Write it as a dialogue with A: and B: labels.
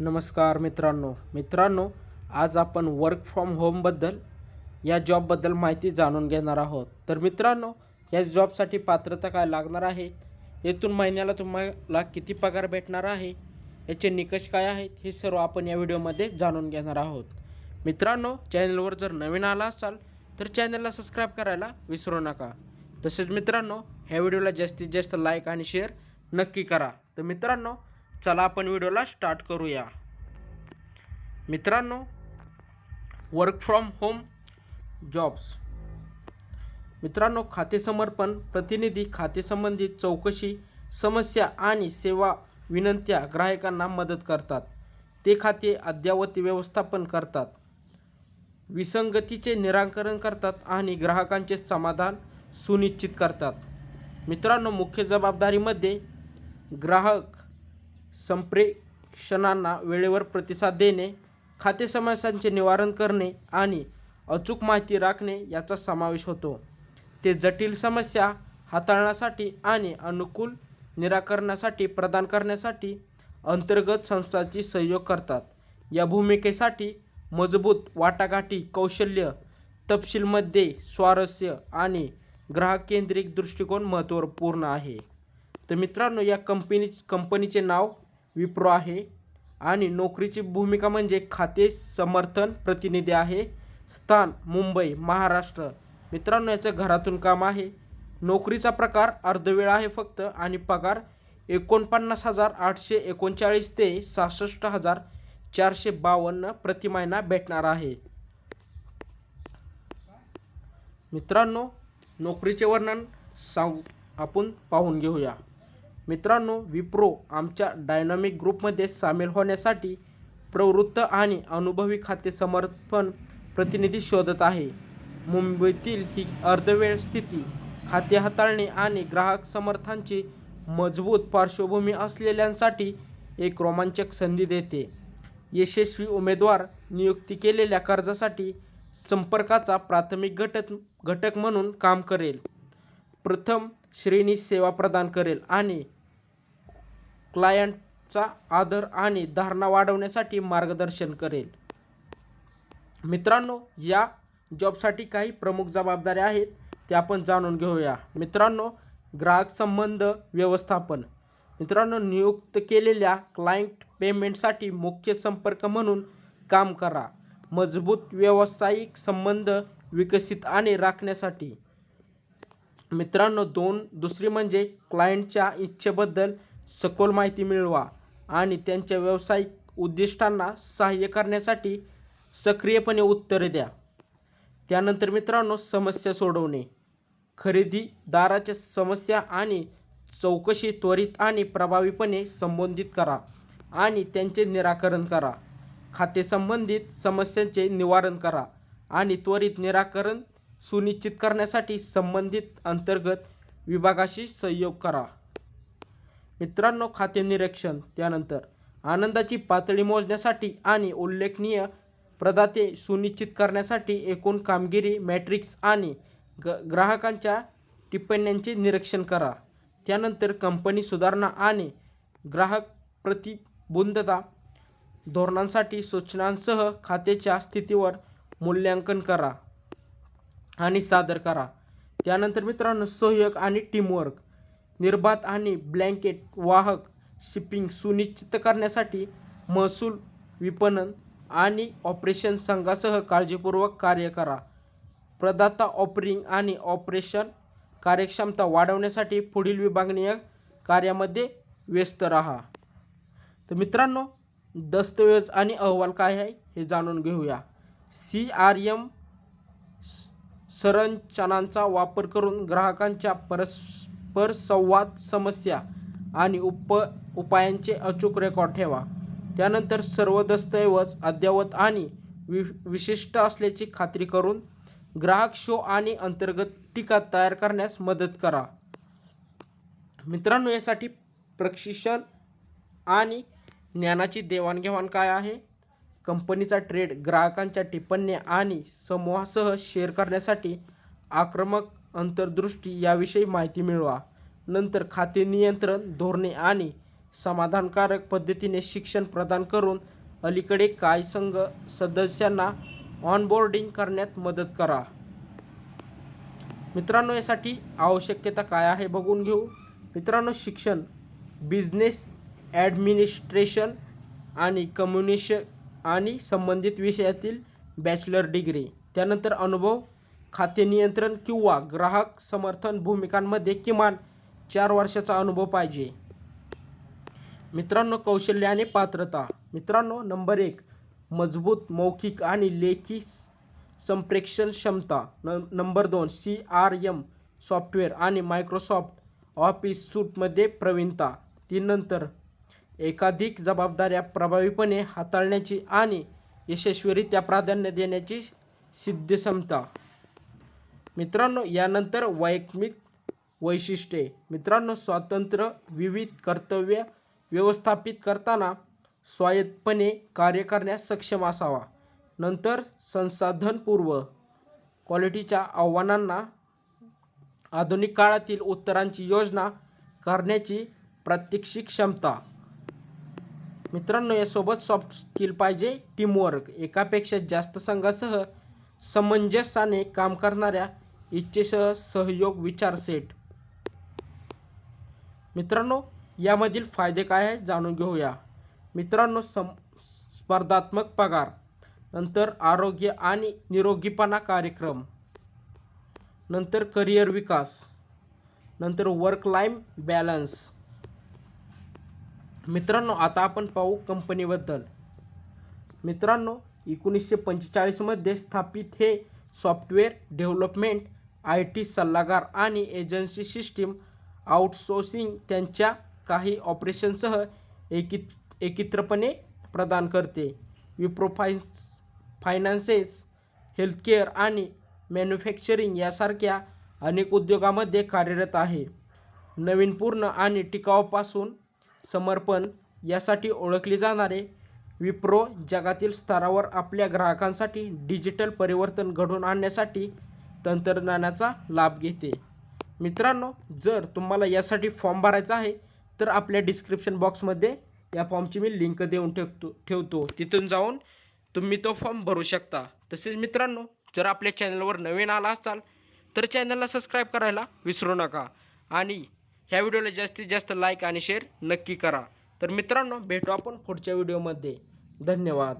A: नमस्कार मित्रांनो. मित्रांनो आज आपण वर्क फ्रॉम होमबद्दल या जॉबबद्दल माहिती जाणून घेणार आहोत. तर मित्रांनो या जॉबसाठी पात्रता काय लागणार आहे? येथून महिन्याला तुम्हाला किती पगार भेटणार आहे? याचे निकष काय आहेत? हे सर्व आपण या व्हिडिओमध्ये जाणून घेणार आहोत. मित्रांनो चॅनलवर जर नवीन आला असाल तर चॅनलला सबस्क्राईब करायला विसरू नका. तसेच मित्रांनो ह्या व्हिडिओला जास्तीत जास्त लाईक आणि शेअर नक्की करा. तर मित्रांनो चला आपण व्हिडिओला स्टार्ट करूया. मित्रांनो वर्क फ्रॉम होम जॉब्स मित्रांनो खाते समर्पण प्रतिनिधी खातेसंबंधित चौकशी समस्या आणि सेवा विनंत्या ग्राहकांना मदत करतात. ते खाते अद्ययावत व्यवस्थापन करतात. विसंगतीचे निराकरण करतात आणि ग्राहकांचे समाधान सुनिश्चित करतात. मित्रांनो मुख्य जबाबदारीमध्ये ग्राहक संप्रेषणांना वेळेवर प्रतिसाद देणे खाते समस्यांचे निवारण करणे आणि अचूक माहिती राखणे याचा समावेश होतो. ते जटिल समस्या हाताळण्यासाठी आणि अनुकूल निराकरणासाठी प्रदान करण्यासाठी अंतर्गत संस्थांची सहयोग करतात. या भूमिकेसाठी मजबूत वाटाघाटी कौशल्य तपशीलमध्ये स्वारस्य आणि ग्राहक केंद्रित दृष्टिकोन महत्त्वपूर्ण आहे. तर मित्रांनो या कंपनी कंपनीचे नाव विप्रो आहे. आणि नोकरीची भूमिका म्हणजे खाते समर्थन प्रतिनिधी आहे. स्थान मुंबई महाराष्ट्र. मित्रांनो याचं घरातून काम आहे. नोकरीचा प्रकार अर्धवेळ आहे फक्त आणि पगार एकोणपन्नास हजार आठशे एकोणचाळीस ते सहासष्ट हजार चारशे बावन्न प्रतिमहिना भेटणार आहे. मित्रांनो नोकरीचे वर्णन सांग आपण पाहून घेऊया. मित्रांनो विप्रो आमच्या डायनामिक ग्रुपमध्ये सामील होण्यासाठी प्रवृत्त आणि अनुभवी खाते समर्पण प्रतिनिधी शोधत आहे. मुंबईतील ही अर्धवेळ स्थिती खाते हाताळणे आणि ग्राहक समर्थांची मजबूत पार्श्वभूमी असलेल्यांसाठी एक रोमांचक संधी देते. यशस्वी उमेदवार नियुक्ती केलेल्या कर्जासाठी संपर्काचा प्राथमिक घटक घटक म्हणून काम करेल. प्रथम श्रेणी सेवा प्रदान करेल आणि क्लायंटचा आदर आणि धारणा वाढवण्यासाठी मार्गदर्शन करेल. मित्रांनो या जॉबसाठी काही प्रमुख जबाबदाऱ्या आहेत ते आपण जाणून घेऊया. मित्रांनो ग्राहक संबंध व्यवस्थापन. मित्रांनो नियुक्त केलेल्या क्लायंट पेमेंटसाठी मुख्य संपर्क म्हणून काम करा. मजबूत व्यावसायिक संबंध विकसित आणि राखण्यासाठी. मित्रांनो दोन दुसरी म्हणजे क्लायंटच्या इच्छेबद्दल सखोल माहिती मिळवा आणि त्यांच्या व्यावसायिक उद्दिष्टांना सहाय्य करण्यासाठी सक्रियपणे उत्तरे द्या. त्यानंतर मित्रांनो समस्या सोडवणे. खरेदीदाराच्या समस्या आणि चौकशी त्वरित आणि प्रभावीपणे संबोधित करा आणि त्यांचे निराकरण करा. खाते संबंधित समस्यांचे निवारण करा आणि त्वरित निराकरण सुनिश्चित करण्यासाठी संबंधित अंतर्गत विभागाशी सहयोग करा. मित्रांनो खाते निरीक्षण त्यानंतर आनंदाची पातळी मोजण्यासाठी आणि उल्लेखनीय प्रदाते सुनिश्चित करण्यासाठी एकूण कामगिरी मॅट्रिक्स आणि ग ग्राहकांच्या टिप्पण्यांचे निरीक्षण करा. त्यानंतर कंपनी सुधारणा आणि ग्राहक प्रतिबुंधता धोरणांसाठी सूचनांसह खात्याच्या स्थितीवर मूल्यांकन करा. आणि सादर करा. त्यानंतर मित्रांनो सहयोग आणि टीमवर्क निर्बाध आणि ब्लँकेट वाहक शिपिंग सुनिश्चित करण्यासाठी महसूल विपणन आणि ऑपरेशन संघासह काळजीपूर्वक कार्य करा. प्रदाता ऑपरिंग आणि ऑपरेशन कार्यक्षमता वाढवण्यासाठी पुढील विभागणीय कार्यामध्ये व्यस्त राहा. तर मित्रांनो दस्तऐवज आणि अहवाल काय आहे हे जाणून घेऊया. सी आर एम संरचनांचा वापर करून ग्राहकांच्या परस्पर संवाद समस्या आणि उप उपायांचे अचूक रेकॉर्ड ठेवा. त्यानंतर सर्व दस्तऐवज अद्ययावत आणि वि विशिष्ट असल्याची खात्री करून ग्राहक शो आणि अंतर्गत टीका तयार करण्यास मदत करा. मित्रांनो यासाठी प्रशिक्षण आणि ज्ञानाची देवाणघेवाण काय आहे? कंपनीचा ट्रेड ग्राहकांच्या टिप्पण्या आणि समूहासह शेअर करण्यासाठी आक्रमक अंतर्दृष्टी याविषयी माहिती मिळवा. नंतर खाते नियंत्रण धोरणे आणि समाधानकारक पद्धतीने शिक्षण प्रदान करून अलीकडे काय संघ सदस्यांना ऑनबोर्डिंग करण्यात मदत करा. मित्रांनो यासाठी आवश्यकता काय आहे बघून घेऊ. मित्रांनो शिक्षण बिझनेस ॲडमिनिस्ट्रेशन आणि कम्युनिशन आणि संबंधित विषयातील बॅचलर डिग्री त्यानंतर अनुभव खाते नियंत्रण किंवा ग्राहक समर्थन भूमिकांमध्ये किमान चार वर्षाचा अनुभव पाहिजे. मित्रांनो कौशल्य आणि पात्रता. मित्रांनो नंबर एक मजबूत मौखिक आणि लेखी संप्रेक्षण क्षमता. न नंबर दोन सी आर एम सॉफ्टवेअर आणि मायक्रोसॉफ्ट ऑफिस सूटमध्ये प्रवीणता. तीन नंतर एकाधिक जबाबदाऱ्या प्रभावीपणे हाताळण्याची आणि यशस्वीरित्या प्राधान्य देण्याची सिद्धक्षमता मित्रांनो यानंतर वैयक्तिक वैशिष्ट्ये. मित्रांनो स्वातंत्र्य विविध कर्तव्य व्यवस्थापित करताना स्वायत्तपणे कार्य करण्यास सक्षम असावा. नंतर संसाधनपूर्व क्वालिटीच्या आव्हानांना आधुनिक काळातील उत्तरांची योजना करण्याची प्रात्यक्षिक क्षमता. मित्रांनो यासोबत सॉफ्ट स्किल पाहिजे टीमवर्क एकापेक्षा जास्त संघासह समंजस्याने काम करणाऱ्या इच्छेसह सहयोग विचार सेट मित्रांनो यामधील फायदे काय आहे जाणून घेऊया. मित्रांनो सम स्पर्धात्मक पगार नंतर आरोग्य आणि निरोगीपणा कार्यक्रम नंतर करिअर विकास नंतर वर्क लाईम बॅलन्स मित्रांनो आता आपण पाहू कंपनीबद्दल. मित्रांनो एकोणीसशे पंचेचाळीसमध्ये स्थापित हे सॉफ्टवेअर डेव्हलपमेंट आय टी सल्लागार आणि एजन्सी सिस्टीम आउटसोर्सिंग त्यांच्या काही ऑपरेशनसह एकित एकत्रपणे प्रदान करते. विप्रो फायन्स फायनान्सेस हेल्थकेअर आणि मॅन्युफॅक्चरिंग यासारख्या अनेक उद्योगामध्ये कार्यरत आहे. नवीनपूर्ण आणि टिकाऊपासून समर्पण यासाठी ओळखले जाणारे विप्रो जगातील स्तरावर आपल्या ग्राहकांसाठी डिजिटल परिवर्तन घडवून आणण्यासाठी तंत्रज्ञानाचा लाभ घेते. मित्रांनो जर तुम्हाला यासाठी फॉर्म भरायचा आहे तर आपल्या डिस्क्रिप्शन बॉक्समध्ये या फॉर्मची मी लिंक देऊन ठेवतो ठेवतो. तिथून जाऊन तुम्ही तो फॉर्म भरू शकता. तसेच मित्रांनो जर आपल्या चॅनलवर नवीन आला असाल तर चॅनलला सबस्क्राईब करायला विसरू नका. आणि ह्या व्हिडिओला जास्तीत जास्त लाईक आणि शेअर नक्की करा. तर मित्रांनो भेटू आपण पुढच्या व्हिडिओमध्ये. धन्यवाद.